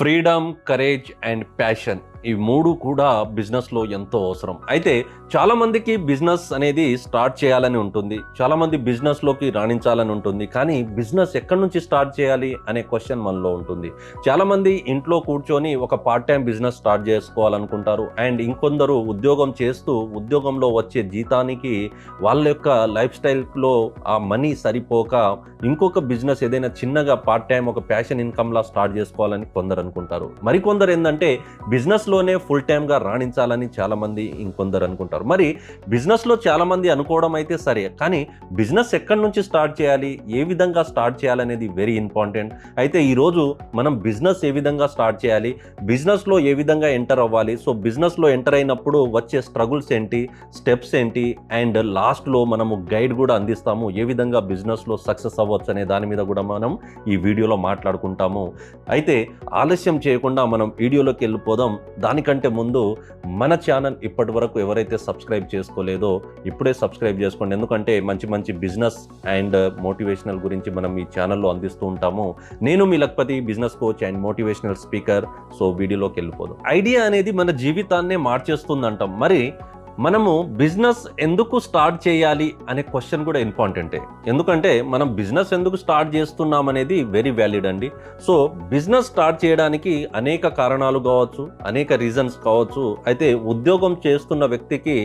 Freedom courage and passion ఈ మూడు కూడా బిజినెస్లో ఎంతో అవసరం. అయితే చాలామందికి బిజినెస్ అనేది స్టార్ట్ చేయాలని ఉంటుంది. చాలామంది బిజినెస్లోకి రాణించాలని ఉంటుంది. కానీ బిజినెస్ ఎక్కడి నుంచి స్టార్ట్ చేయాలి అనే క్వశ్చన్ మనలో ఉంటుంది. చాలామంది ఇంట్లో కూర్చొని ఒక పార్ట్ టైం బిజినెస్ స్టార్ట్ చేసుకోవాలనుకుంటారు. అండ్ ఇంకొందరు ఉద్యోగం చేస్తూ ఉద్యోగంలో వచ్చే జీతానికి వాళ్ళ యొక్క లైఫ్ స్టైల్లో ఆ మనీ సరిపోక ఇంకొక బిజినెస్ ఏదైనా చిన్నగా పార్ట్ టైం ఒక ప్యాషన్ ఇన్కమ్లా స్టార్ట్ చేసుకోవాలని కొందరు అనుకుంటారు. మరికొందరు ఏంటంటే బిజినెస్ బిజినెస్లోనే ఫుల్ టైమ్గా రాణించాలని చాలామంది ఇంకొందరు అనుకుంటారు. మరి బిజినెస్లో చాలామంది అనుకోవడం అయితే సరే కానీ బిజినెస్ ఎక్కడి నుంచి స్టార్ట్ చేయాలి? ఏ విధంగా స్టార్ట్ చేయాలనేది వెరీ ఇంపార్టెంట్ అయితే ఈరోజు మనం బిజినెస్ ఏ విధంగా స్టార్ట్ చేయాలి? బిజినెస్లో ఏ విధంగా ఎంటర్ అవ్వాలి? సో బిజినెస్లో ఎంటర్ అయినప్పుడు వచ్చే స్ట్రగుల్స్ ఏంటి? స్టెప్స్ ఏంటి? అండ్ లాస్ట్లో మనము గైడ్ కూడా అందిస్తాము. ఏ విధంగా బిజినెస్లో సక్సెస్ అవ్వచ్చు అనే దాని మీద కూడా మనం ఈ వీడియోలో మాట్లాడుకుంటాము. అయితే ఆలస్యం చేయకుండా మనం వీడియోలోకి వెళ్ళిపోదాం. దానికంటే ముందు మన ఛానల్ ఇప్పటి వరకు ఎవరైతే సబ్స్క్రైబ్ చేసుకోలేదో ఇప్పుడే సబ్స్క్రైబ్ చేసుకోండి. ఎందుకంటే మంచి మంచి బిజినెస్ అండ్ మోటివేషనల్ గురించి మనం ఈ ఛానల్లో అందిస్తూ ఉంటాము. నేను మీ Lakhpati business coach and motivational speaker. So వీడియోలోకి వెళ్ళిపోదు. ఐడియా అనేది మన జీవితాన్నే మార్చేస్తుందంటాం. మరి మనము బిజినెస్ ఎందుకు స్టార్ట్ చేయాలి అనే క్వశ్చన్ కూడా ఇంపార్టెంటే. ఎందుకంటే మనం బిజినెస్ ఎందుకు స్టార్ట్ చేస్తున్నాం అనేది వెరీ వ్యాలిడ్ అండి. సో బిజినెస్ స్టార్ట్ చేయడానికి అనేక కారణాలు కావచ్చు అనేక రీజన్స్ కావచ్చు. అయితే ఉద్యోగం చేస్తున్న వ్యక్తికి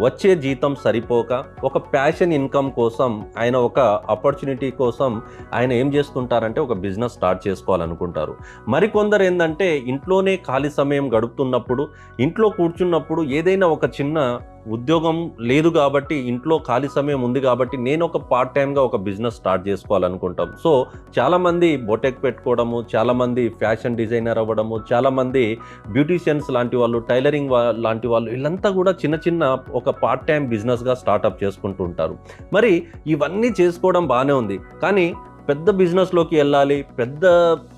వచ్చే జీతం సరిపోక ఒక ప్యాషన్ ఇన్కమ్ కోసం ఆయన ఒక ఆపర్చునిటీ కోసం ఆయన ఏం చేస్తుంటారంటే ఒక బిజినెస్ స్టార్ట్ చేసుకోవాలనుకుంటారు. మరికొందరు ఏంటంటే ఇంట్లోనే ఖాళీ సమయం గడుపుతున్నప్పుడు ఇంట్లో కూర్చున్నప్పుడు ఏదైనా ఒక చిన్న ఉద్యోగం లేదు కాబట్టి ఇంట్లో ఖాళీ సమయం ఉంది కాబట్టి నేను ఒక పార్ట్ టైంగా ఒక బిజినెస్ స్టార్ట్ చేసుకోవాలనుకుంటాం. సో చాలామంది బొటెక్ పెట్టుకోవడము చాలామంది ఫ్యాషన్ డిజైనర్ అవ్వడము చాలామంది బ్యూటీషియన్స్ లాంటి వాళ్ళు టైలరింగ్ లాంటి వాళ్ళు వీళ్ళంతా కూడా చిన్న చిన్న ఒక పార్ట్ టైం బిజినెస్గా స్టార్ట్అప్ చేసుకుంటూ ఉంటారు. మరి ఇవన్నీ చేసుకోవడం బాగానే ఉంది. కానీ పెద్ద బిజినెస్లోకి వెళ్ళాలి పెద్ద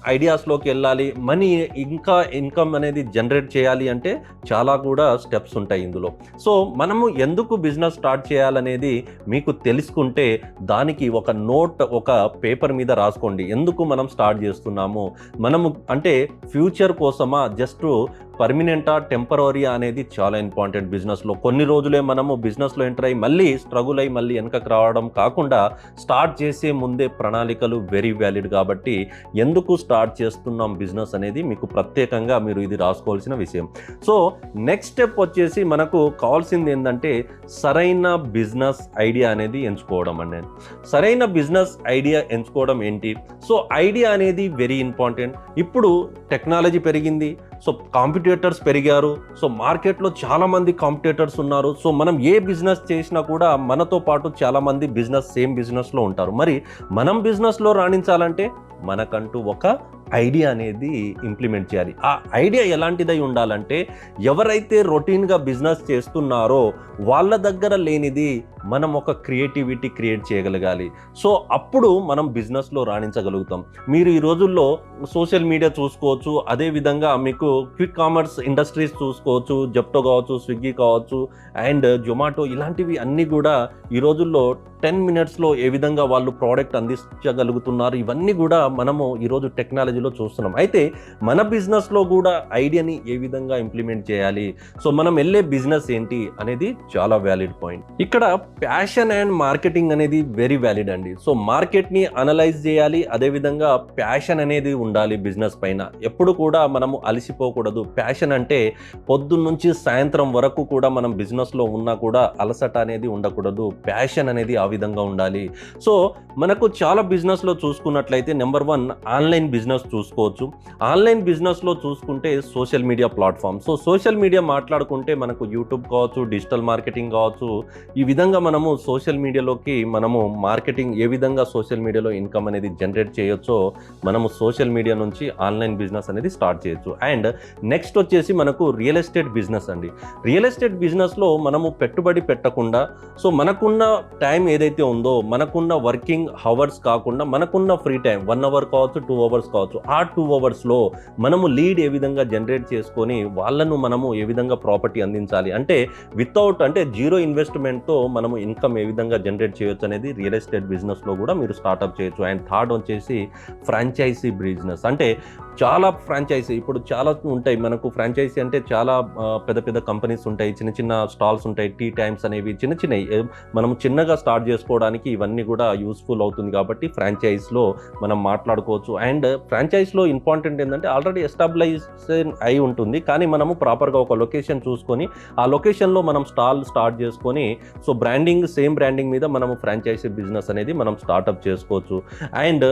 ఐడియాస్లోకి వెళ్ళాలి. మనీ ఇంకా ఇన్కమ్ అనేది జనరేట్ చేయాలి అంటే చాలా కూడా స్టెప్స్ ఉంటాయి ఇందులో. సో మనము ఎందుకు బిజినెస్ స్టార్ట్ చేయాలనేది మీకు తెలుసుకుంటే దానికి ఒక నోట్ ఒక పేపర్ మీద రాసుకోండి. ఎందుకు మనం స్టార్ట్ చేస్తున్నాము? మనము అంటే ఫ్యూచర్ కోసమా? జస్ట్ పర్మినెంటా? టెంపరీ అనేది చాలా ఇంపార్టెంట్ బిజినెస్లో. కొన్ని రోజులే మనము బిజినెస్లో ఎంటర్ అయ్యి మళ్ళీ స్ట్రగుల్ అయ్యి మళ్ళీ వెనకకు రావడం కాకుండా స్టార్ట్ చేసే ముందే ప్రణాళికలు వెరీ వ్యాలిడ్ కాబట్టి ఎందుకు స్టార్ట్ స్టార్ట్ చేస్తున్నాం బిజినెస్ అనేది మీకు ప్రత్యేకంగా మీరు ఇది రాసుకోవాల్సిన విషయం. సో నెక్స్ట్ స్టెప్ వచ్చేసి మనకు కావాల్సింది ఏంటంటే సరైన బిజినెస్ ఐడియా అనేది ఎంచుకోవడం అనేది సరైన బిజినెస్ ఐడియా ఎంచుకోవడం ఏంటి? సో ఐడియా అనేది వెరీ ఇంపార్టెంట్ ఇప్పుడు టెక్నాలజీ పెరిగింది. సో కాంపిటేటర్స్ పెరిగారు. సో మార్కెట్లో చాలామంది కాంపిటేటర్స్ ఉన్నారు. సో మనం ఏ బిజినెస్ చేసినా కూడా మనతో పాటు చాలామంది బిజినెస్ సేమ్ బిజినెస్లో ఉంటారు. మరి మనం బిజినెస్లో రాణించాలంటే మనకంటూ ఒక ఐడియా అనేది ఇంప్లిమెంట్ చేయాలి. ఆ ఐడియా ఎలాంటిదై ఉండాలంటే ఎవరైతే రొటీన్గా బిజినెస్ చేస్తున్నారో వాళ్ళ దగ్గర లేనిది మనం ఒక క్రియేటివిటీ క్రియేట్ చేయగలగాలి. సో అప్పుడు మనం బిజినెస్లో రాణించగలుగుతాం. మీరు ఈ రోజుల్లో సోషల్ మీడియా చూసుకోవచ్చు అదేవిధంగా మీకు క్విక్ కామర్స్ ఇండస్ట్రీస్ చూసుకోవచ్చు జెప్టో కావచ్చు స్విగ్గీ కావచ్చు అండ్ జొమాటో ఇలాంటివి అన్నీ కూడా ఈ రోజుల్లో టెన్ మినిట్స్లో ఏ విధంగా వాళ్ళు ప్రోడక్ట్ అందించగలుగుతున్నారు ఇవన్నీ కూడా మనము ఈరోజు టెక్నాలజీలో చూస్తున్నాం. అయితే మన బిజినెస్లో కూడా ఐడియాని ఏ విధంగా ఇంప్లిమెంట్ చేయాలి? సో మనం వెళ్ళే బిజినెస్ ఏంటి అనేది చాలా వ్యాలిడ్ పాయింట్ ఇక్కడ ప్యాషన్ అండ్ మార్కెటింగ్ అనేది వెరీ వ్యాలిడ్ అండి. సో మార్కెట్ని అనలైజ్ చేయాలి అదేవిధంగా ప్యాషన్ అనేది ఉండాలి బిజినెస్ పైన. ఎప్పుడు కూడా మనము అలసిపోకూడదు. ప్యాషన్ అంటే పొద్దున్నుంచి సాయంత్రం వరకు కూడా మనం బిజినెస్లో ఉన్నా కూడా అలసట అనేది ఉండకూడదు. ప్యాషన్ అనేది ఆ విధంగా ఉండాలి. సో మనకు చాలా బిజినెస్లో చూసుకున్నట్లయితే నెంబర్ వన్ ఆన్లైన్ బిజినెస్ చూసుకోవచ్చు. ఆన్లైన్ బిజినెస్లో చూసుకుంటే social media platform so social media మాట్లాడుకుంటే మనకు యూట్యూబ్ కావచ్చు డిజిటల్ మార్కెటింగ్ కావచ్చు ఈ విధంగా మనము సోషల్ మీడియాలోకి మనము మార్కెటింగ్ ఏ విధంగా సోషల్ మీడియాలో ఇన్కమ్ అనేది జనరేట్ చేయొచ్చో మనము సోషల్ మీడియా నుంచి ఆన్లైన్ బిజినెస్ అనేది స్టార్ట్ చేయొచ్చు. అండ్ నెక్స్ట్ వచ్చేసి మనకు రియల్ ఎస్టేట్ బిజినెస్ అండి. రియల్ ఎస్టేట్ బిజినెస్లో మనము పెట్టుబడి పెట్టకుండా సో మనకున్న టైం ఏదైతే ఉందో మనకున్న వర్కింగ్ హవర్స్ కాకుండా మనకున్న ఫ్రీ టైం వన్ అవర్ కావచ్చు టూ అవర్స్ కావచ్చు ఆ టూ అవర్స్లో మనము లీడ్ ఏ విధంగా జనరేట్ చేసుకొని వాళ్ళను మనము ఏ విధంగా ప్రాపర్టీ అందించాలి? అంటే వితౌట్ అంటే జీరో ఇన్వెస్ట్మెంట్తో మనము ఇన్కమ్ ఏ విధంగా జనరేట్ చేయొచ్చు అనేది రియల్ ఎస్టేట్ బిజినెస్లో కూడా మీరు స్టార్ట్అప్ చేయొచ్చు. అండ్ థర్డ్ వచ్చేసి ఫ్రాంచైజీ బిజినెస్. అంటే చాలా ఫ్రాంచైజీ ఇప్పుడు చాలా ఉంటాయి. మనకు ఫ్రాంచైజీ అంటే చాలా పెద్ద పెద్ద కంపెనీస్ ఉంటాయి. చిన్న చిన్న స్టాల్స్ ఉంటాయి. టీ టైమ్స్ అనేవి చిన్న చిన్నవి. మనం చిన్నగా స్టార్ట్ చేసుకోవడానికి ఇవన్నీ కూడా యూస్ఫుల్ అవుతుంది కాబట్టి ఫ్రాంచైజ్లో మనం మాట్లాడుకోవచ్చు. అండ్ ఫ్రాంచైజ్లో ఇంపార్టెంట్ ఏంటంటే ఆల్రెడీ ఎస్టాబ్లైజేషన్ అయి ఉంటుంది. కానీ మనము ప్రాపర్గా ఒక లొకేషన్ చూసుకొని ఆ లొకేషన్లో మనం స్టాల్ స్టార్ట్ చేసుకొని సో బ్రాండింగ్ సేమ్ బ్రాండింగ్ మీద మనము ఫ్రాంచైజీ బిజినెస్ అనేది మనం స్టార్టప్ చేసుకోవచ్చు. అండ్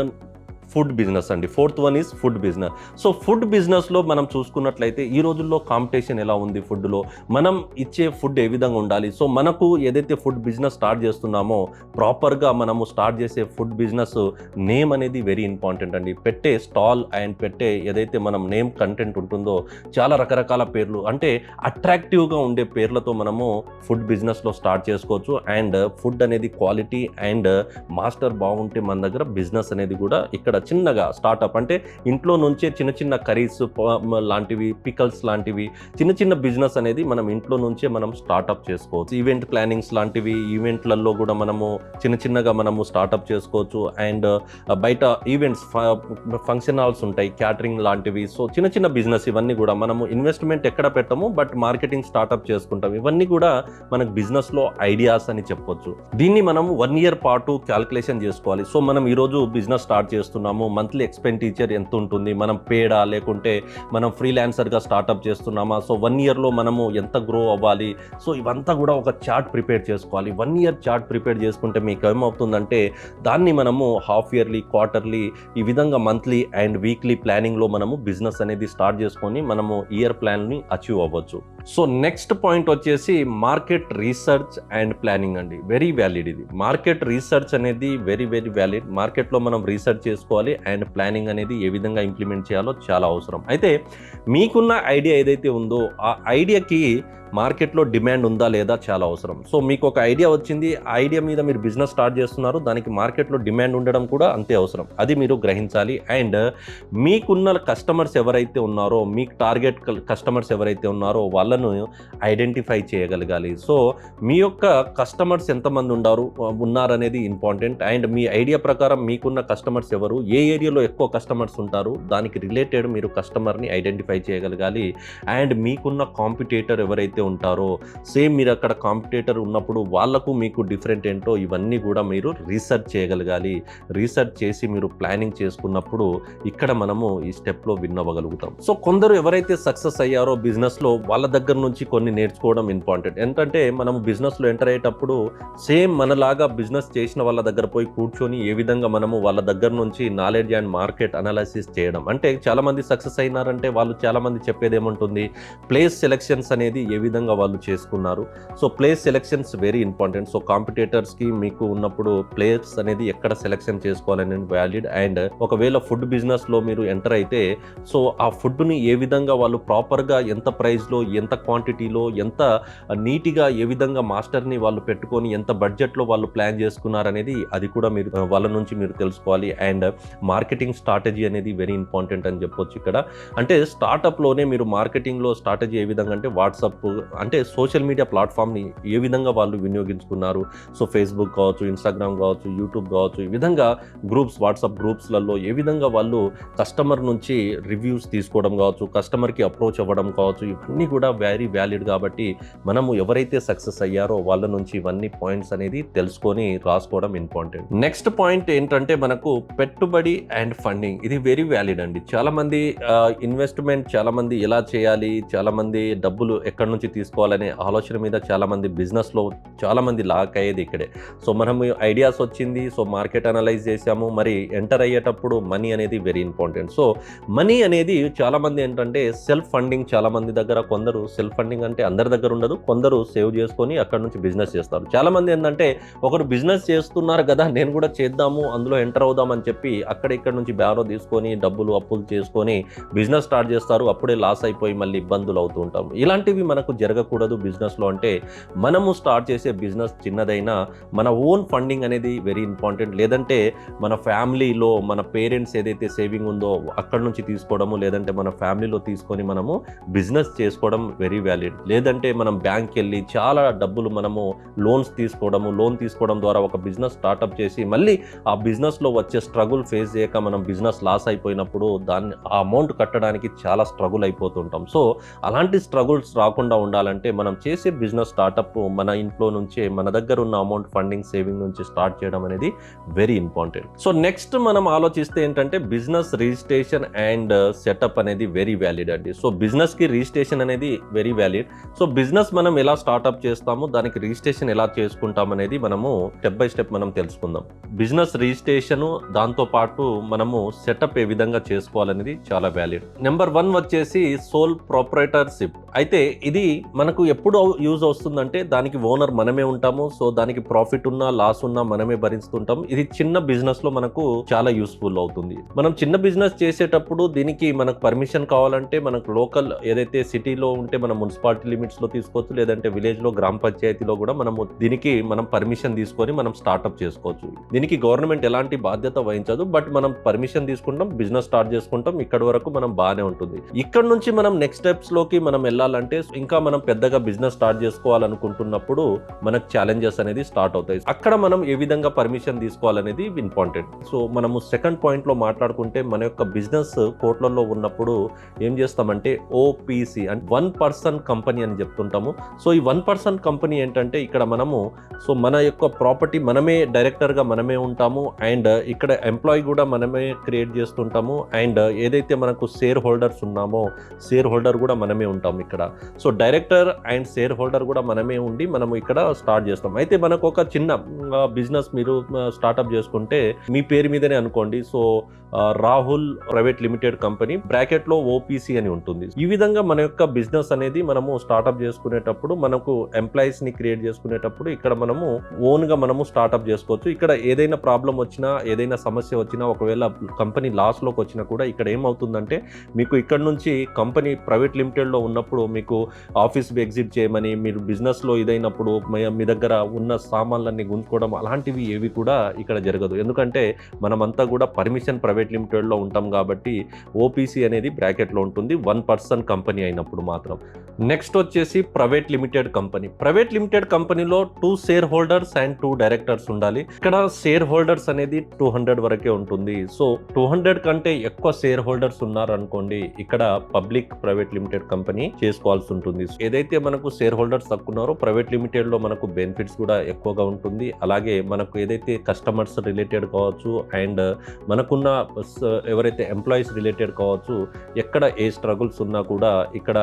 ఫుడ్ బిజినెస్ అండి. Fourth one is food business. So food బిజినెస్లో మనం చూసుకున్నట్లయితే ఈ రోజుల్లో కాంపిటీషన్ ఎలా ఉంది ఫుడ్లో? మనం ఇచ్చే ఫుడ్ ఏ విధంగా ఉండాలి? సో మనకు ఏదైతే ఫుడ్ బిజినెస్ స్టార్ట్ చేస్తున్నామో ప్రాపర్గా మనము స్టార్ట్ చేసే ఫుడ్ బిజినెస్ నేమ్ అనేది వెరీ ఇంపార్టెంట్ అండి. పెట్టే స్టాల్ అండ్ పెట్టే ఏదైతే మనం నేమ్ కంటెంట్ ఉంటుందో చాలా రకరకాల పేర్లు అంటే అట్రాక్టివ్గా ఉండే పేర్లతో మనము ఫుడ్ బిజినెస్లో స్టార్ట్ చేసుకోవచ్చు. అండ్ ఫుడ్ అనేది క్వాలిటీ అండ్ మాస్టర్ బాగుంటే మన దగ్గర బిజినెస్ అనేది కూడా ఇక్కడ చిన్నగా స్టార్టప్ అంటే ఇంట్లో నుంచే చిన్న చిన్న కర్రీస్ లాంటివి పికల్స్ లాంటివి చిన్న చిన్న బిజినెస్ అనేది మనం ఇంట్లో నుంచే మనం స్టార్ట్అప్ చేసుకోవచ్చు. ఈవెంట్ ప్లానింగ్స్ లాంటివి ఈవెంట్లలో కూడా మనము చిన్న చిన్నగా మనము స్టార్ట్అప్ చేసుకోవచ్చు. అండ్ uh, బయట ఈవెంట్స్ ఫంక్షన్ హాల్స్ ఉంటాయి క్యాటరింగ్ లాంటివి. సో చిన్న చిన్న బిజినెస్ ఇవన్నీ కూడా మనము ఇన్వెస్ట్మెంట్ ఎక్కడ పెట్టము బట్ మార్కెటింగ్ స్టార్ట్అప్ చేసుకుంటాం. ఇవన్నీ కూడా మనకు బిజినెస్లో ఐడియాస్ అని చెప్పొచ్చు. దీన్ని మనం వన్ ఇయర్ పాటు క్యాల్కులేషన్ చేసుకోవాలి. సో మనం ఈరోజు బిజినెస్ స్టార్ట్ చేస్తున్నాం. చేస్తున్నాము మంత్లీ ఎక్స్పెండిచర్ ఎంత ఉంటుంది మనం పేడా లేకుంటే మనం ఫ్రీలాన్సర్గా స్టార్టప్ చేస్తున్నామా? సో వన్ ఇయర్లో మనము ఎంత గ్రో అవ్వాలి? సో ఇవంతా కూడా ఒక చార్ట్ ప్రిపేర్ చేసుకోవాలి. వన్ ఇయర్ చార్ట్ ప్రిపేర్ చేసుకుంటే మీకు ఏమవుతుందంటే దాన్ని మనము హాఫ్ ఇయర్లీ క్వార్టర్లీ ఈ విధంగా మంత్లీ అండ్ వీక్లీ ప్లానింగ్లో మనము బిజినెస్ అనేది స్టార్ట్ చేసుకొని మనము ఇయర్ ప్లాన్ని అచీవ్ అవ్వచ్చు. సో నెక్స్ట్ పాయింట్ వచ్చేసి మార్కెట్ రీసెర్చ్ అండ్ ప్లానింగ్ అండి. వెరీ వ్యాలిడ్ ఇది. మార్కెట్ రీసెర్చ్ అనేది వెరీ వెరీ వ్యాలిడ్. మార్కెట్లో మనం రీసెర్చ్ చేసుకోవాలి అండ్ ప్లానింగ్ అనేది ఏ విధంగా ఇంప్లిమెంట్ చేయాలో చాలా అవసరం. అయితే మీకున్న ఐడియా ఏదైతే ఉందో ఆ ఐడియాకి మార్కెట్లో డిమాండ్ ఉందా లేదా చాలా అవసరం. సో మీకు ఒక ఐడియా వచ్చింది ఆ ఐడియా మీద మీరు బిజినెస్ స్టార్ట్ చేస్తున్నారు దానికి మార్కెట్లో డిమాండ్ ఉండడం కూడా అంతే అవసరం. అది మీరు గ్రహించాలి. అండ్ మీకున్న కస్టమర్స్ ఎవరైతే ఉన్నారో మీకు టార్గెట్ కస్టమర్స్ ఎవరైతే ఉన్నారో వాళ్ళను ఐడెంటిఫై చేయగలగాలి. సో మీ యొక్క కస్టమర్స్ ఎంతమంది ఉన్నారు ఉన్నారనేది ఇంపార్టెంట్. అండ్ మీ ఐడియా ప్రకారం మీకున్న కస్టమర్స్ ఎవరు ఏ ఏరియాలో ఎక్కువ కస్టమర్స్ ఉంటారు దానికి రిలేటెడ్ మీరు కస్టమర్ని ఐడెంటిఫై చేయగలగాలి. అండ్ మీకున్న కాంపిటేటర్ ఎవరైతే ఉంటారో సేమ్ మీరు అక్కడ కాంపిటేటర్ ఉన్నప్పుడు వాళ్ళకు మీకు డిఫరెంట్ ఏంటో ఇవన్నీ కూడా మీరు రీసెర్చ్ చేయగలగాలి. రీసెర్చ్ చేసి మీరు ప్లానింగ్ చేసుకున్నప్పుడు ఇక్కడ మనము ఈ స్టెప్లో విన్ అవ్వగలుగుతాం. సో కొందరు ఎవరైతే సక్సెస్ అయ్యారో బిజినెస్లో వాళ్ళ దగ్గర నుంచి కొన్ని నేర్చుకోవడం ఇంపార్టెంట్. ఏంటంటే మనం బిజినెస్లో ఎంటర్ అయ్యేటప్పుడు సేమ్ మనలాగా బిజినెస్ చేసిన వాళ్ళ దగ్గర పోయి కూర్చొని ఏ విధంగా మనము వాళ్ళ దగ్గర నుంచి నాలెడ్జ్ అండ్ మార్కెట్ అనాలిసిస్ చేయడం. అంటే చాలామంది సక్సెస్ అయినారంటే వాళ్ళు చాలామంది చెప్పేది ఏముంటుంది? ప్లేస్ సెలెక్షన్స్ అనేది ఏ విధంగా వాళ్ళు చేసుకున్నారు. So place selections very important so కాంపిటేటర్స్కి మీకు ఉన్నప్పుడు ప్లేస్ అనేది ఎక్కడ సెలెక్షన్ చేసుకోవాలని వ్యాలిడ్ అండ్ ఒకవేళ ఫుడ్ బిజినెస్లో మీరు ఎంటర్ అయితే సో ఆ ఫుడ్ని ఏ విధంగా వాళ్ళు ప్రాపర్గా ఎంత ప్రైస్లో ఎంత క్వాంటిటీలో ఎంత నీట్గా ఏ విధంగా మాస్టర్ని వాళ్ళు పెట్టుకొని ఎంత బడ్జెట్లో వాళ్ళు ప్లాన్ చేసుకున్నారనేది అది కూడా మీరు వాళ్ళ నుంచి మీరు తెలుసుకోవాలి. అండ్ మార్కెటింగ్ స్ట్రాటజీ అనేది వెరీ ఇంపార్టెంట్ అని చెప్పొచ్చు ఇక్కడ. అంటే స్టార్టప్లోనే మీరు మార్కెటింగ్లో స్ట్రాటజీ ఏ విధంగా అంటే వాట్సాప్ అంటే సోషల్ మీడియా ప్లాట్ఫామ్ని ఏ విధంగా వాళ్ళు వినియోగించుకున్నారు? సో ఫేస్బుక్ కావచ్చు ఇన్స్టాగ్రామ్ కావచ్చు యూట్యూబ్ కావచ్చు ఈ విధంగా గ్రూప్స్ వాట్సాప్ గ్రూప్స్లలో ఏ విధంగా వాళ్ళు కస్టమర్ నుంచి రివ్యూస్ తీసుకోవడం కావచ్చు కస్టమర్కి అప్రోచ్ అవ్వడం కావచ్చు ఇవన్నీ కూడా వెరీ వ్యాలిడ్ కాబట్టి మనము ఎవరైతే సక్సెస్ అయ్యారో వాళ్ళ నుంచి ఇవన్నీ పాయింట్స్ అనేది తెలుసుకొని రాసుకోవడం ఇంపార్టెంట్ నెక్స్ట్ పాయింట్ ఏంటంటే మనకు పెట్టుబడి అండ్ ఫండింగ్ ఇది వెరీ వ్యాలిడ్ అండి. చాలామంది ఇన్వెస్ట్మెంట్ చాలామంది ఎలా చేయాలి? చాలామంది డబ్బులు ఎక్కడి నుంచి తీసుకోవాలనే ఆలోచన మీద చాలామంది బిజినెస్లో చాలా మంది లాక్ అయ్యేది ఇక్కడే. సో మనం ఐడియాస్ వచ్చింది సో మార్కెట్ అనలైజ్ చేసాము మరి ఎంటర్ అయ్యేటప్పుడు మనీ అనేది వెరీ ఇంపార్టెంట్ సో మనీ అనేది చాలామంది ఏంటంటే సెల్ఫ్ ఫండింగ్ చాలా మంది దగ్గర కొందరు సెల్ఫ్ ఫండింగ్ అంటే అందరి దగ్గర ఉండదు కొందరు సేవ్ చేసుకొని అక్కడ నుంచి బిజినెస్ చేస్తారు. చాలామంది ఏంటంటే ఒకరు బిజినెస్ చేస్తున్నారు కదా నేను కూడా చేద్దాము అందులో ఎంటర్ అవుదాం అని చెప్పి అక్కడ ఇక్కడ నుంచి బ్యారో తీసుకొని డబ్బులు అప్పులు చేసుకొని బిజినెస్ స్టార్ట్ చేస్తారు అప్పుడే లాస్ అయిపోయి మళ్ళీ ఇబ్బందులు అవుతూ ఉంటాం ఇలాంటివి మనకు నాకు జరగకూడదు బిజినెస్లో అంటే మనము స్టార్ట్ చేసే బిజినెస్ చిన్నదైనా మన ఓన్ ఫండింగ్ అనేది వెరీ ఇంపార్టెంట్. లేదంటే మన ఫ్యామిలీలో మన పేరెంట్స్ ఏదైతే సేవింగ్ ఉందో అక్కడ నుంచి తీసుకోవడము లేదంటే మన ఫ్యామిలీలో తీసుకొని మనము బిజినెస్ చేసుకోవడం వెరీ వ్యాలిడ్. లేదంటే మనం బ్యాంక్కి వెళ్ళి చాలా డబ్బులు మనము లోన్స్ తీసుకోవడము లోన్ తీసుకోవడం ద్వారా ఒక బిజినెస్ స్టార్ట్అప్ చేసి మళ్ళీ ఆ బిజినెస్లో వచ్చే స్ట్రగుల్ ఫేస్ చేయక మనం బిజినెస్ లాస్ అయిపోయినప్పుడు దాన్ని ఆ అమౌంట్ కట్టడానికి చాలా స్ట్రగుల్ అయిపోతుంటాం. సో అలాంటి స్ట్రగుల్స్ రాకుండా ఉండాలంటే మనం చేసే బిజినెస్ స్టార్టప్ మన ఇంట్లో నుంచే మన దగ్గర ఉన్న అమౌంట్ ఫండింగ్ సేవింగ్ నుంచి స్టార్ట్ చేయడం అనేది వెరీ ఇంపార్టెంట్ సో నెక్స్ట్ మనం ఆలోచిస్తే ఏంటంటే బిజినెస్ రిజిస్ట్రేషన్ అండ్ సెటప్ అనేది వెరీ వ్యాలిడ్ అండి. సో బిజినెస్కి రిజిస్ట్రేషన్ అనేది వెరీ వ్యాలిడ్ సో బిజినెస్ మనం ఎలా స్టార్ట్అప్ చేస్తాము దానికి రిజిస్ట్రేషన్ ఎలా చేసుకుంటాం అనేది మనము స్టెప్ బై స్టెప్ మనం తెలుసుకుందాం. బిజినెస్ రిజిస్ట్రేషన్ దాంతో పాటు మనము సెటప్ ఏ విధంగా చేసుకోవాలనేది చాలా వ్యాలిడ్ నెంబర్ వన్ వచ్చేసి సోల్ ప్రొపరేటర్షిప్ అయితే ఇది మనకు ఎప్పుడు యూజ్ వస్తుందంటే దానికి ఓనర్ మనమే ఉంటాము. సో దానికి ప్రాఫిట్ ఉన్నా లాస్ ఉన్నా మనమే భరిస్తుంటాం. ఇది చిన్న బిజినెస్లో మనకు చాలా యూస్ఫుల్ అవుతుంది. మనం చిన్న బిజినెస్ చేసేటప్పుడు దీనికి మనకు పర్మిషన్ కావాలంటే మనకు లోకల్ ఏదైతే సిటీలో ఉంటే మనం మున్సిపాలిటీ లిమిట్స్లో తీసుకోవచ్చు. లేదంటే విలేజ్లో గ్రామ పంచాయతీలో కూడా మనము దీనికి మనం పర్మిషన్ తీసుకొని మనం స్టార్ట్అప్ చేసుకోవచ్చు. దీనికి గవర్నమెంట్ ఎలాంటి బాధ్యత వహించదు. బట్ మనం పర్మిషన్ తీసుకుంటాం బిజినెస్ స్టార్ట్ చేసుకుంటాం. ఇక్కడ వరకు మనం బాగానే ఉంటుంది. ఇక్కడ నుంచి మనం నెక్స్ట్ స్టెప్స్లోకి మనం వెళ్ళాలంటే ఇంకా మనం పెద్దగా బిజినెస్ స్టార్ట్ చేసుకోవాలనుకుంటున్నప్పుడు మనకు ఛాలెంజెస్ అనేది స్టార్ట్ అవుతాయి. అక్కడ మనం ఏ విధంగా పర్మిషన్ తీసుకోవాలనేది ఇంపార్టెంట్ సో మనము సెకండ్ పాయింట్లో మాట్లాడుకుంటే మన యొక్క బిజినెస్ కోట్లలో ఉన్నప్పుడు ఏం చేస్తామంటే ఓపీసీ అంటే వన్ పర్సన్ కంపెనీ అని చెప్తుంటాము. సో ఈ వన్ పర్సన్ కంపెనీ ఏంటంటే ఇక్కడ మనము సో మన యొక్క ప్రాపర్టీ మనమే డైరెక్టర్గా మనమే ఉంటాము. అండ్ ఇక్కడ ఎంప్లాయీ కూడా మనమే క్రియేట్ చేస్తుంటాము. అండ్ ఏదైతే మనకు షేర్ హోల్డర్స్ ఉన్నామో షేర్ హోల్డర్ కూడా మనమే ఉంటాము. ఇక్కడ. So director and share holder కూడా మనమే ఉండి మనము ఇక్కడ స్టార్ట్ చేస్తాం. అయితే మనకు ఒక చిన్న బిజినెస్ మీరు స్టార్ట్అప్ చేసుకుంటే మీ పేరు మీదనే అనుకోండి. So Rahul private limited company బ్రాకెట్లో ఓపీసీ అని ఉంటుంది. ఈ విధంగా మన యొక్క బిజినెస్ అనేది మనము స్టార్ట్అప్ చేసుకునేటప్పుడు మనకు ఎంప్లాయీస్ని క్రియేట్ చేసుకునేటప్పుడు ఇక్కడ మనము ఓన్గా మనము స్టార్ట్అప్ చేసుకోవచ్చు. ఇక్కడ ఏదైనా ప్రాబ్లం వచ్చినా ఏదైనా సమస్య వచ్చినా ఒకవేళ కంపెనీ లాస్లోకి వచ్చినా కూడా ఇక్కడ ఏమవుతుందంటే మీకు ఇక్కడ నుంచి కంపెనీ ప్రైవేట్ లిమిటెడ్లో ఉన్నప్పుడు మీకు ఆఫీస్ ఎగ్జిట్ చేయమని మీరు బిజినెస్లో ఇదైనప్పుడు మీ- మీ దగ్గర ఉన్న సామాన్లన్నీ గుంజుకోవడం అలాంటివి ఏవి కూడా ఇక్కడ జరగదు. ఎందుకంటే మనమంతా కూడా పర్మిషన్ ప్రైవేట్ లిమిటెడ్లో ఉంటాం కాబట్టి ఓపీసీ అనేది బ్రాకెట్లో ఉంటుంది. వన్ పర్సన్ కంపెనీ అయినప్పుడు మాత్రం. నెక్స్ట్ వచ్చేసి private limited company private limited కంపెనీలో two share holders and two directors ఉండాలి. ఇక్కడ షేర్ హోల్డర్స్ అనేది టూ హండ్రెడ్ వరకే ఉంటుంది. సో టూ హండ్రెడ్ కంటే ఎక్కువ షేర్ హోల్డర్స్ ఉన్నారు అనుకోండి ఇక్కడ పబ్లిక్ ప్రైవేట్ లిమిటెడ్ కంపెనీ చేసుకోవాల్సి ఉంటుంది ఏదైతే మనకు షేర్ హోల్డర్స్ తక్కువ ఉన్నారో ప్రైవేట్ లిమిటెడ్లో మనకు బెనిఫిట్స్ కూడా ఎక్కువగా ఉంటుంది. అలాగే మనకు ఏదైతే కస్టమర్స్ రిలేటెడ్ కావచ్చు అండ్ మనకున్న ఎవరైతే ఎంప్లాయీస్ రిలేటెడ్ కావచ్చు ఎక్కడ ఏ స్ట్రగుల్స్ ఉన్నా కూడా ఇక్కడ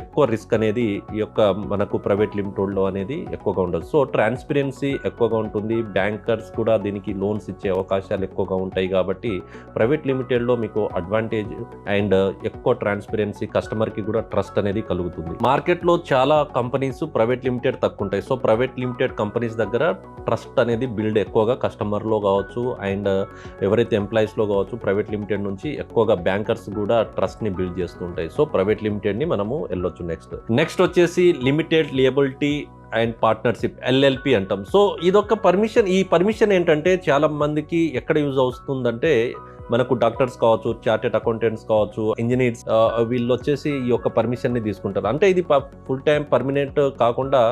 ఎక్కువ రిస్క్ అనేది ఈ యొక్క మనకు ప్రైవేట్ లిమిటెడ్లో అనేది ఎక్కువగా ఉండదు. సో ట్రాన్స్పరెన్సీ ఎక్కువగా ఉంటుంది. బ్యాంకర్స్ కూడా దీనికి లోన్స్ ఇచ్చే అవకాశాలు ఎక్కువగా ఉంటాయి కాబట్టి ప్రైవేట్ లిమిటెడ్లో మీకు అడ్వాంటేజ్ అండ్ ఎక్కువ ట్రాన్స్పరెన్సీ కస్టమర్కి కూడా ట్రస్ట్ అనేది కలుగుతుంది. మార్కెట్లో చాలా కంపెనీస్ ప్రైవేట్ లిమిటెడ్ తక్కువ ఉంటాయి సో ప్రైవేట్ లిమిటెడ్ కంపెనీస్ దగ్గర ట్రస్ట్ అనేది బిల్డ్ ఎక్కువగా కస్టమర్లో కావచ్చు అండ్ ఎవరైతే ఎంప్లాయీస్లో కావచ్చు ప్రైవేట్ లిమిటెడ్ నుంచి ఎక్కువగా బ్యాంకర్స్ కూడా ట్రస్ట్ని బిల్డ్ చేస్తుంటాయి. సో ప్రైవేట్ లిమిటెడ్ని మనము వెళ్ళొచ్చు నెక్స్ట్. నెక్స్ట్ వచ్చేసి limited liability and partnership LLP అంటాం. సో ఇదొక పర్మిషన్ ఈ పర్మిషన్ ఏంటంటే చాలా మందికి ఎక్కడ యూజ్ అవుతుందంటే మనకు డాక్టర్స్ కావచ్చు చార్టెడ్ అకౌంటెంట్స్ కావచ్చు ఇంజనీర్స్ వీళ్ళు వచ్చేసి ఈ యొక్క పర్మిషన్ని తీసుకుంటారు. అంటే ఇది ఫుల్ టైం పర్మనెంట్ కాకుండా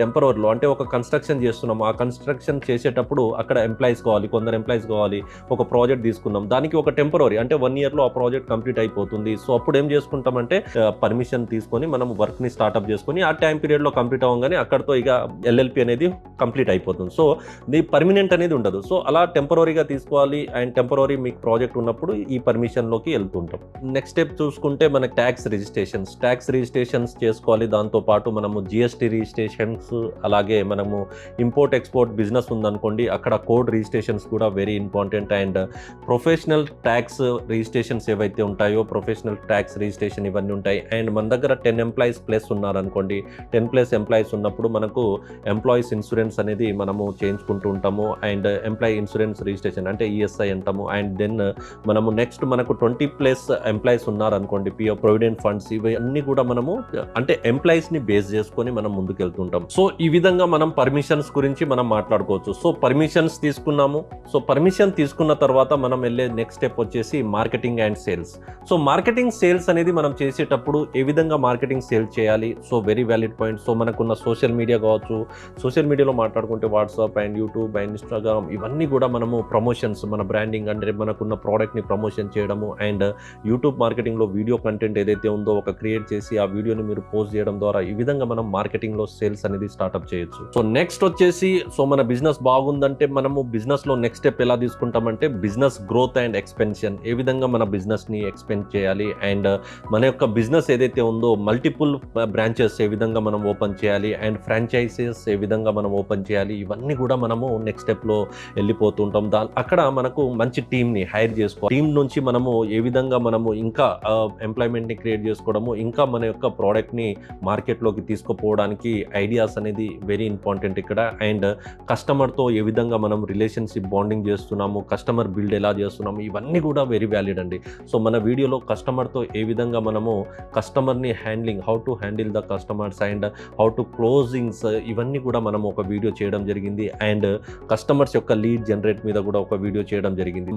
టెంపరీలో అంటే ఒక కన్స్ట్రక్షన్ చేస్తున్నాం. ఆ కన్స్ట్రక్షన్ చేసేటప్పుడు అక్కడ ఎంప్లాయీస్ కావాలి కొందరు ఎంప్లాయీస్ కావాలి ఒక ప్రాజెక్ట్ తీసుకున్నాం దానికి ఒక టెంపరీ అంటే వన్ ఇయర్లో ఆ ప్రాజెక్ట్ కంప్లీట్ అయిపోతుంది. సో అప్పుడు ఏం చేసుకుంటామంటే పర్మిషన్ తీసుకొని మనం వర్క్ని స్టార్ట్అప్ చేసుకొని ఆ టైం పీరియడ్లో కంప్లీట్ అవ్వగానే అక్కడతో ఇక ఎల్ఎల్పి అనేది కంప్లీట్ అయిపోతుంది. సో ఇది పర్మనెంట్ అనేది ఉండదు. సో అలా టెంపరీగా తీసుకోవాలి అండ్ టెంపరీ మీకు ప్రాజెక్ట్ ఉన్నప్పుడు ఈ పర్మిషన్లోకి వెళ్తుంటాం. నెక్స్ట్ స్టెప్ చూసుకుంటే మనకి ట్యాక్స్ రిజిస్ట్రేషన్స్ ట్యాక్స్ రిజిస్ట్రేషన్స్ చేసుకోవాలి. దాంతో పాటు మనము జిఎస్టీ రిజిస్ట్రేషన్స్ అలాగే మనము ఇంపోర్ట్ ఎక్స్పోర్ట్ బిజినెస్ ఉందనుకోండి అక్కడ కోడ్ రిజిస్ట్రేషన్స్ కూడా very important and professional tax registrations ఏవైతే ఉంటాయో ప్రొఫెషనల్ ట్యాక్స్ రిజిస్ట్రేషన్ ఇవన్నీ ఉంటాయి. అండ్ మన దగ్గర టెన్ ఎంప్లాయీస్ ప్లస్ ఉన్నారనుకోండి టెన్ ప్లస్ ఎంప్లాయీస్ ఉన్నప్పుడు మనకు ఎంప్లాయీస్ ఇన్సూరెన్స్ అనేది మనము చేయించుకుంటూ ఉంటాము. అండ్ ఎంప్లాయీ ఇన్సూరెన్స్ రిజిస్ట్రేషన్ అంటే ఈఎస్ఐ అంటాము. అండ్ దెన్ మనము నెక్స్ట్ మనకు ట్వంటీ ప్లస్ ఎంప్లాయీస్ ఉన్నారనుకోండి పిఓ ప్రొవిడెంట్ ఫండ్స్ ఇవన్నీ కూడా మనము అంటే ఎంప్లాయీస్ని బేస్ చేసుకొని మనం ముందుకెళ్తుంటాం. సో ఈ విధంగా మనం పర్మిషన్స్ గురించి మనం మాట్లాడుకోవచ్చు. సో పర్మిషన్స్ తీసుకున్నాము. సో పర్మిషన్ తీసుకున్న తర్వాత మనం వెళ్ళే నెక్స్ట్ స్టెప్ వచ్చేసి marketing and sales so marketing sales అనేది మనం చేసేటప్పుడు ఏ విధంగా మార్కెటింగ్ సేల్ చేయాలి? So very valid point so మనకున్న సోషల్ మీడియా కావచ్చు సోషల్ మీడియాలో మాట్లాడుకుంటే WhatsApp and YouTube and Instagram ఇవన్నీ కూడా మనము ప్రమోషన్స్ మన బ్రాండింగ్ అంటే మనకున్న ప్రోడక్ట్ని ప్రమోషన్ చేయడము అండ్ యూట్యూబ్ మార్కెటింగ్లో వీడియో కంటెంట్ ఏదైతే ఉందో ఒక క్రియేట్ చేసి ఆ వీడియోని మీరు పోస్ట్ చేయడం ద్వారా ఈ విధంగా మనం మార్కెటింగ్లో సేల్స్ అనేది స్టార్ట్అప్ చేయొచ్చు. సో నెక్స్ట్ వచ్చేసి సో మన బిజినెస్ బాగుందంటే మనము బిజినెస్లో నెక్స్ట్ స్టెప్ ఎలా తీసుకుంటామంటే బిజినెస్ గ్రోత్ అండ్ ఎక్స్పెన్షన్ ఏ విధంగా మన బిజినెస్ని ఎక్స్పెండ్ చేయాలి అండ్ మన యొక్క బిజినెస్ ఏదైతే ఉందో మల్టిపుల్ బ్రాంచెస్ ఏ విధంగా మనం ఓపెన్ చేయాలి అండ్ ఫ్రాంచైజెస్ ఏ విధంగా మనం ఓపెన్ చేయాలి ఇవన్నీ కూడా మనము నెక్స్ట్ స్టెప్లో వెళ్ళిపోతుంటాం. దా అక్కడ మనకు మంచి టీమ్ని హైర్ చేసుకో టీమ్ నుంచి మనము ఏ విధంగా మనము ఇంకా ఎంప్లాయ్మెంట్ని క్రియేట్ చేసుకోవడము ఇంకా మన యొక్క ప్రోడక్ట్ని మార్కెట్లోకి తీసుకుపోవడానికి ఐడియాస్ అనేది వెరీ ఇంపార్టెంట్ ఇక్కడ. అండ్ కస్టమర్తో ఏ విధంగా మనం రిలేషన్షిప్ బాండింగ్ చేస్తున్నాము కస్టమర్ బిల్డ్ ఎలా చేస్తున్నాము ఇవన్నీ కూడా వెరీ వ్యాలిడ్ అండి. సో మన వీడియోలో కస్టమర్తో ఏ విధంగా మనము కస్టమర్ని handling how to handle the customers and how to closings ఇవన్నీ కూడా మనం ఒక వీడియో చేయడం జరిగింది. అండ్ కస్టమర్స్ యొక్క లీడ్ జనరేట్ మీద కూడా ఒక వీడియో చేయడం జరిగింది.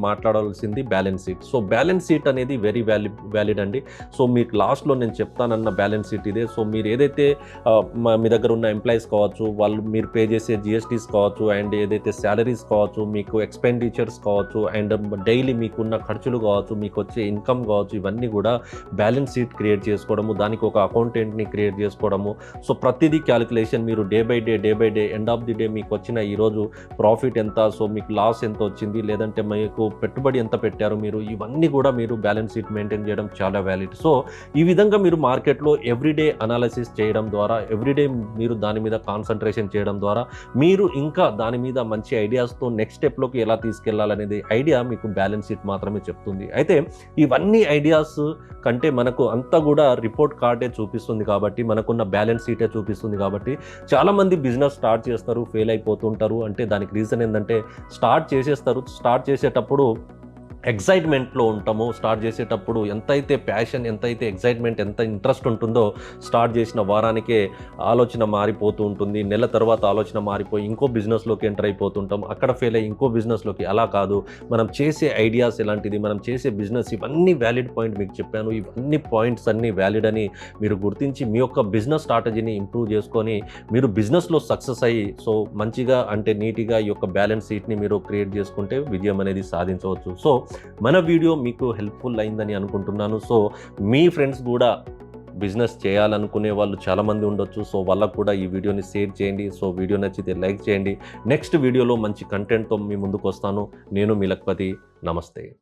మాట్లాడాల్సింది balance sheet. So balance sheet అనేది వెరీ వ్యాలి వ్యాలిడ్ అండి. సో మీకు లాస్ట్లో నేను చెప్తానన్న బ్యాలెన్స్ షీట్ ఇదే. సో మీరు ఏదైతే మా- మీ దగ్గర ఉన్న ఎంప్లాయీస్ కావచ్చు వాళ్ళు మీరు పే చేసే జిఎస్టీస్ కావచ్చు అండ్ ఏదైతే శాలరీస్ కావచ్చు మీకు ఎక్స్పెండిచర్స్ కావచ్చు అండ్ డైలీ మీకున్న ఖర్చులు కావచ్చు మీకు వచ్చే ఇన్కమ్ కావచ్చు ఇవన్నీ కూడా బ్యాలెన్స్ షీట్ క్రియేట్ చేసుకోవడము దానికి ఒక అకౌంటెంట్ని క్రియేట్ చేసుకోవడము. సో ప్రతిదీ క్యాలిక్యులేషన్ మీరు day by day day by day end of the day మీకు వచ్చిన ఈరోజు ప్రాఫిట్ ఎంత సో మీకు లాస్ ఎంత వచ్చింది లేదంటే మీకు పెట్టుబడి ఎంత పెట్టారు మీరు? ఇవన్నీ కూడా మీరు బ్యాలెన్స్ షీట్ మెయింటైన్ చేయడం చాలా వ్యాలిడ్ సో ఈ విధంగా మీరు మార్కెట్లో ఎవ్రీడే అనాలిసిస్ చేయడం ద్వారా ఎవ్రీడే మీరు దాని మీద కాన్సన్ట్రేషన్ చేయడం ద్వారా మీరు ఇంకా దాని మీద మంచి ఐడియాస్తో నెక్స్ట్ స్టెప్లోకి ఎలా తీసుకెళ్ళాలనేది ఐడియా మీకు బ్యాలెన్స్ షీట్ మాత్రమే చెప్తుంది. అయితే ఇవన్నీ ఐడియాస్ కంటే మనకు అంతా కూడా రిపోర్ట్ కార్డే చూపిస్తుంది కాబట్టి మనకున్న బ్యాలెన్స్ షీటే చూపిస్తుంది కాబట్టి చాలామంది బిజినెస్ స్టార్ట్ చేస్తారు ఫెయిల్ అయిపోతుంటారు. అంటే దానికి రీజన్ ఏంటంటే స్టార్ట్ చేసేస్తారు. స్టార్ట్ చేసేటప్పుడు ఎగ్జైట్మెంట్లో ఉంటామో. స్టార్ట్ చేసేటప్పుడు ఎంతైతే ప్యాషన్ ఎంతైతే ఎగ్జైట్మెంట్ ఎంత ఇంట్రెస్ట్ ఉంటుందో స్టార్ట్ చేసిన వారానికే ఆలోచన మారిపోతూ ఉంటుంది. నెల తర్వాత ఆలోచన మారిపోయి ఇంకో బిజినెస్లోకి ఎంటర్ అయిపోతుంటాం. అక్కడ ఫెయిల్ అయ్యి ఇంకో బిజినెస్లోకి. అలా కాదు. మనం చేసే ఐడియాస్ ఎలాంటిది? మనం చేసే బిజినెస్ ఇవన్నీ వ్యాలిడ్ పాయింట్ మీకు చెప్పాను. ఇవన్నీ పాయింట్స్ అన్నీ వ్యాలిడ్ అని మీరు గుర్తించి మీ యొక్క బిజినెస్ స్ట్రాటజీని ఇంప్రూవ్ చేసుకొని మీరు బిజినెస్లో సక్సెస్ అయ్యి సో మంచిగా అంటే నీట్గా ఈ యొక్క బ్యాలెన్స్ షీట్ని మీరు క్రియేట్ చేసుకుంటే విజయం అనేది సాధించవచ్చు. సో మన వీడియో మీకు హెల్ప్ఫుల్ అయిందని అనుకుంటున్నాను. సో మీ ఫ్రెండ్స్ కూడా బిజినెస్ చేయాలనుకునే వాళ్ళు చాలామంది ఉండొచ్చు. సో వాళ్ళకు కూడా ఈ వీడియోని షేర్ చేయండి. సో వీడియో నచ్చితే లైక్ చేయండి. నెక్స్ట్ వీడియోలో మంచి కంటెంట్తో మీ ముందుకు వస్తాను నేను మీ లక్పతి. నమస్తే.